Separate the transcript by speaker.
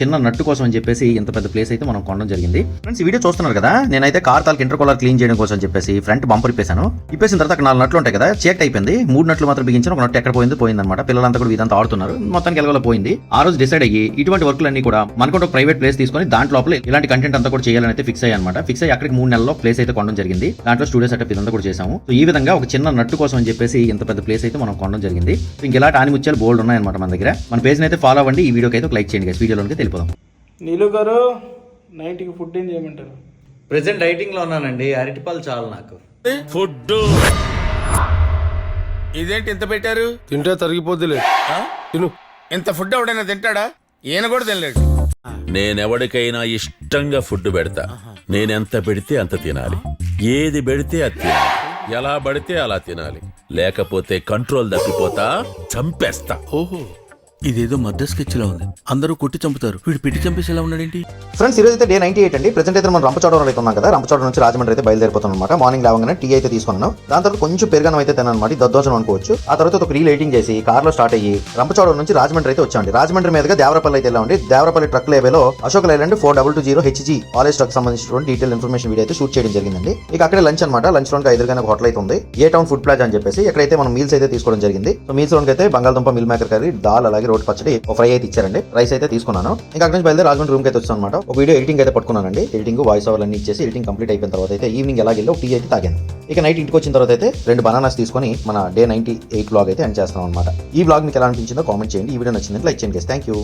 Speaker 1: చిన్న నట్టు కోసం అని చెప్పేసి ఇంత పెద్ద ప్లేస్ అయితే మనం కొనడం జరిగింది. ఫ్రెండ్స్ ఈ వీడియో చూస్తున్నారు కదా? నేనైతే కార్ తాలకి ఇంటర్ కూలర్ క్లీన్ చేయడం కోసం చెప్పేసి ఫ్రంట్ బంపర్ ఇప్పేసాను ఇప్పేసిన తర్వాత నాలుగు నట్లు ఉంటాయి కదా? చేక్ అయిపోయింది. మూడు నట్లు మాత్రం బిగించిన ఒక నట్టు ఎక్కడ పోయింది పోయింది అనమాట పిల్లలంతా కూడా ఇదంతా ఆడుతున్నారు. మొత్తానికి ఎలగల పోయింది. ఆ రోజు డిసైడ్ అయ్యి ఇటువంటి వర్క్లన్నీ కూడా మనకు ఒక ప్రైవేట్ ప్లేస్ తీసుకొని దాంట్లో లోపల ఇలాంటి కంటెంట్ అంతా కూడా చేయాలని అయితే ఫిక్స్ అయ్యి అనమాట ఫిక్స్ అయ్యి అక్కడికి మూడు నెలల్లో ప్లేస్ అయితే కొనడం జరిగింది. దాంట్లో స్టూడియో సెటప్ ఇదంతా కూడా చేసాము సో ఈ విధంగా ఒక చిన్న నట్టు కోసం అని చెప్పేసి ఇంత పెద్ద ప్లేస్ అయితే మనం కొనడం జరిగింది. సో ఇంక ఇలాంటి ఆనిముత్యాలు బోల్డ్ ఉన్నాయన్నమాట మన దగ్గర. మన పేజ్ అయితే ఫాలో అవ్వండి. ఈ వీడియోకి అయితే లైక్ చేయండి వీడియోలోకి తెలిపోదాం
Speaker 2: నీలు గారు నైట్కి ఫుడ్ ఏం చేయమంటారు?
Speaker 1: ప్రెసెంట్ డైటింగ్లో ఉన్నానండి అరటిపాలు చాలు నాకు.
Speaker 3: ఫుడ్. ఇదేంటి ఇంత పెట్టారు?
Speaker 4: తింటే తరిగిపోద్దిలే. తిను.
Speaker 3: ఇంత ఫుడ్ ఎవడైనా తింటాడా? ఈయన కూడా తినలేడు.
Speaker 5: నేనెవడికైనా ఇష్టంగా ఫుడ్ పెడతా. నేనెంత పెడితే అంత తినాలి. ఏది పెడితే అది తినాలి. ఎలా పడితే అలా తినాలి. లేకపోతే కంట్రోల్ తప్పిపోతా చంపేస్తా.
Speaker 6: ఓహో. ఇదేదో మధ్య స్కెచ్ లా ఉంది. అందరూ కొట్టి చంపుతారు. వీడు పిట్టి చంపేసి ఎలా ఉన్నాడేంటి?
Speaker 1: ఫ్రెండ్స్ ఈరోజు అయితే డే నైన్టీ ఎయిట్ అండి. ప్రజెంట్ అయితే మనం రంపచోడవరం అయితే ఉన్నాం కదా. రంపచోడవరం నుంచి రాజమండ్రి అయితే బయలుదేరిపోతాం అనమాట మార్నింగ్ లేవగానే టీ అయితే తీసుకున్నాను దాని తర్వాత కొంచెం పెరుగనం అయితే తిన్నాను అనమాట దద్దోజనం అనుకోవచ్చు. ఆ తర్వాత ఒక రీలైటింగ్ చేసి చేసి కార్లో స్టార్ట్ అయ్యి రంపచోడవరం నుంచి రాజమండ్రి అయితే వచ్చాండి రాజమండ్రి మీదుగా దేవరపల్లి అయితే వెళ్ళామండి Devarapalli truck లేవేలో Ashok Leyland four double two zero HG college truck సంబంధించినటువంటి డీటెయిల్ ఇన్ఫర్మేషన్ వీడియో అయితే షూట్ చేయడం జరిగిందండి. ఇక అక్కడే లంచ్ అనమాట లంచ్ లోనికి ఎదురుగానే ఒక హోటల్ అయితే ఉంది. ఏ టౌన్ ఫుడ్ ప్లాజ్ అని చెప్పేసి ఎక్కడైతే మనం మీల్స్ అయితే తీసుకోవడం జరిగింది. సో మీల్స్ లోనికి అయితే బంగాళదుంప మిల్ మేకర్ కర్రీ దాల్ అలాగే రోటి పచ్చడి ఒక ఫ్రై అయితే ఇచ్చారండి. రైస్ అయితే తీసుకున్నాను. ఇంకా అక్కడ నుంచి బయలుదేరి రాజమండ్రి రూమ్ అయితే వచ్చాను అనమాట ఒక వీడియో ఎడిటింగ్ అయితే పట్టుకున్నానండి. ఎడిటింగ్ వాయిస్ ఓవర్ అన్ని ఇచ్చేసి ఎడిటింగ్ కంప్లీట్ అయిపోయిన తర్వాత అయితే ఈవినింగ్ ఎలా వెళ్ళి టీ అయితే తాగాను. ఇక నైట్ ఇంటికి వచ్చిన తర్వాత అయితే రెండు బనానాస్ తీసుకొని మన డే నైన్టీ ఎయిట్ బ్లాగ్ అయితే ఎండ్ చేస్తాం అనమాట ఈ బ్లాగ్ మీకు ఎలా అనిపించిందో కామెంట్ చేయండి. ఈ వీడియో నచ్చిందంటే లైక్ చేయండి థ్యాంక్ యూ